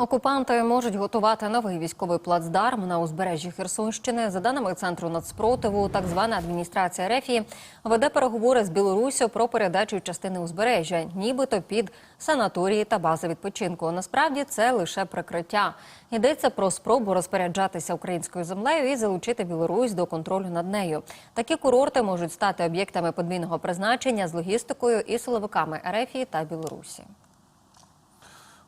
Окупанти можуть готувати новий військовий плацдарм на узбережжі Херсонщини. За даними центру нацспротиву, так звана адміністрація Рефії веде переговори з Білоруссю про передачу частини узбережжя, нібито під санаторії та бази відпочинку. Насправді це лише прикриття. Йдеться про спробу розпоряджатися українською землею і залучити Білорусь до контролю над нею. Такі курорти можуть стати об'єктами подвійного призначення з логістикою і силовиками Рефії та Білорусі.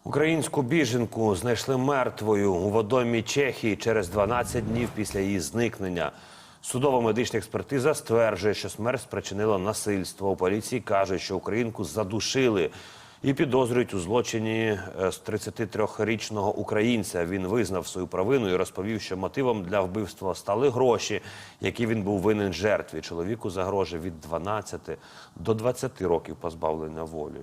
Українську біженку знайшли мертвою у водомі Чехії через 12 днів після її зникнення. Судова медична експертиза стверджує, що смерть спричинила насильство. У поліції кажуть, що українку задушили і підозрюють у злочині е, з 33-річного українця. Він визнав свою провину і розповів, що мотивом для вбивства стали гроші, які він був винен жертві. Чоловіку загрожує від 12 до 20 років позбавлення волі.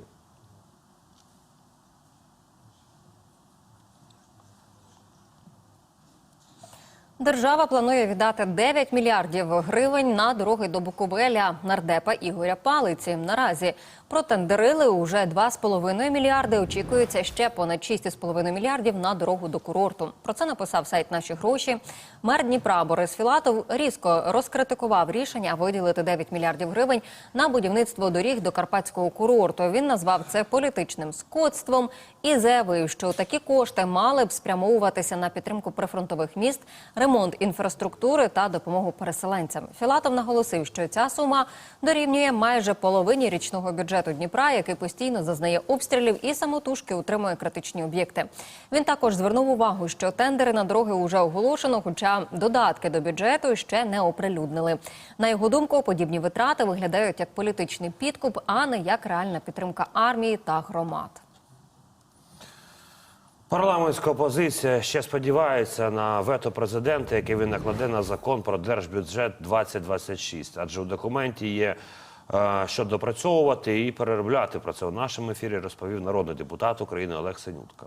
Держава планує віддати 9 мільярдів гривень на дороги до Буковеля нардепа Ігоря Палиці. Наразі протендерили уже 2,5 мільярди. Очікується ще понад 6,5 мільярдів на дорогу до курорту. Про це написав сайт «Наші гроші». Мер Дніпра Борис Філатов різко розкритикував рішення виділити 9 мільярдів гривень на будівництво доріг до карпатського курорту. Він назвав це політичним скотством і заявив, що такі кошти мали б спрямовуватися на підтримку прифронтових міст, ремонт інфраструктури та допомогу переселенцям. Філатов наголосив, що ця сума дорівнює майже половині річного бюджету Дніпра, який постійно зазнає обстрілів і самотужки утримує критичні об'єкти. Він також звернув увагу, що тендери на дороги вже оголошено, хоча додатки до бюджету ще не оприлюднили. На його думку, подібні витрати виглядають як політичний підкуп, а не як реальна підтримка армії та громад. Парламентська опозиція ще сподівається на вето президента, який він накладе на закон про держбюджет 2026. Адже у документі є е, що допрацьовувати і переробляти. Про це у нашому ефірі розповів народний депутат України Олег Синютка.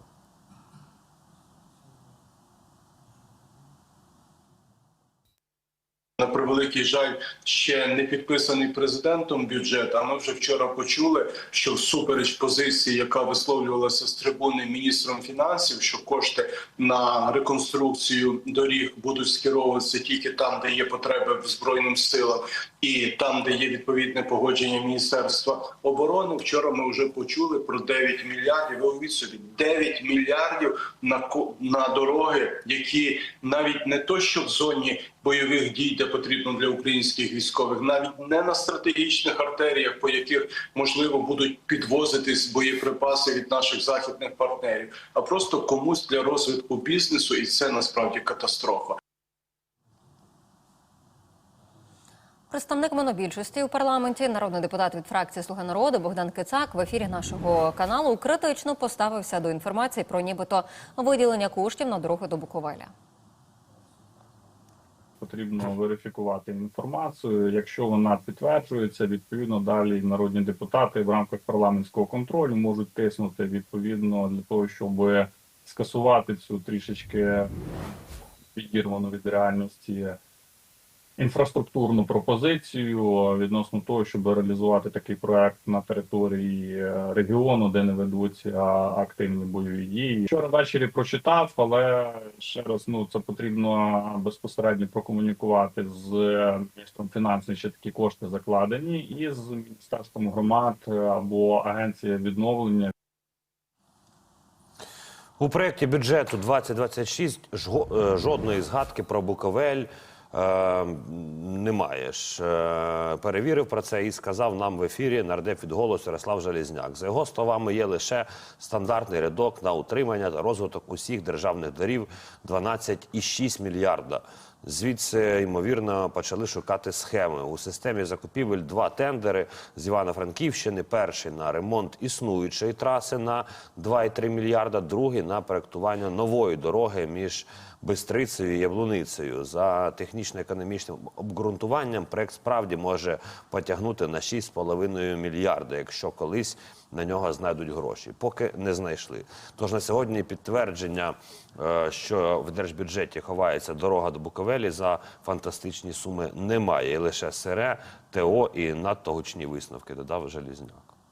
Превеликий жаль, ще не підписаний президентом бюджет. А ми вже вчора почули, що всупереч позиції, яка висловлювалася з трибуни міністром фінансів, що кошти на реконструкцію доріг будуть скеровуватися тільки там, де є потреби в збройним силам, і там, де є відповідне погодження міністерства оборони. Вчора ми вже почули про 9 мільярдів. Ви уявіть собі 9 мільярдів на на дороги, які навіть не то, що в зоні бойових дій, де потрібно для українських військових, навіть не на стратегічних артеріях, по яких можливо будуть підвозитись боєприпаси від наших західних партнерів, а просто комусь для розвитку бізнесу, і це насправді катастрофа. Представник монобільшості у парламенті, народний депутат від фракції Слуга народу Богдан Кицак в ефірі нашого каналу критично поставився до інформації про нібито виділення коштів на дороги до Буковеля. Потрібно верифікувати інформацію. Якщо вона підтверджується, відповідно далі народні депутати в рамках парламентського контролю можуть тиснути відповідно для того, щоб скасувати цю трішечки відірвану від реальності інфраструктурну пропозицію відносно того, щоб реалізувати такий проект на території е, регіону, де не ведуться активні бойові дії. Вчора ввечері прочитав, але ще раз ну це потрібно безпосередньо прокомунікувати з міністром фінансів, що такі кошти закладені, і з міністерством громад або агенція відновлення У проєкті бюджету 2026 жго- е, жодної згадки про Буковель е, немає. ж. Е, перевірив про це і сказав нам в ефірі нардеп від голосу Ярослав Желізняк. За його словами, є лише стандартний рядок на утримання та розвиток усіх державних дорів 12,6 мільярда. Звідси, ймовірно, почали шукати схеми. У системі закупівель два тендери з Івано-Франківщини. Перший на ремонт існуючої траси на 2,3 мільярда, другий на проектування нової дороги між Бистрицею і Яблуницею. За технічно-економічним обґрунтуванням проект справді може потягнути на 6,5 мільярда, якщо колись на нього знайдуть гроші. Поки не знайшли. Тож на сьогодні підтвердження, е, що в держбюджеті ховається дорога до Буковелі за фантастичні суми немає. І лише СРЕ, ТО і надто гучні висновки, додав Желізняк.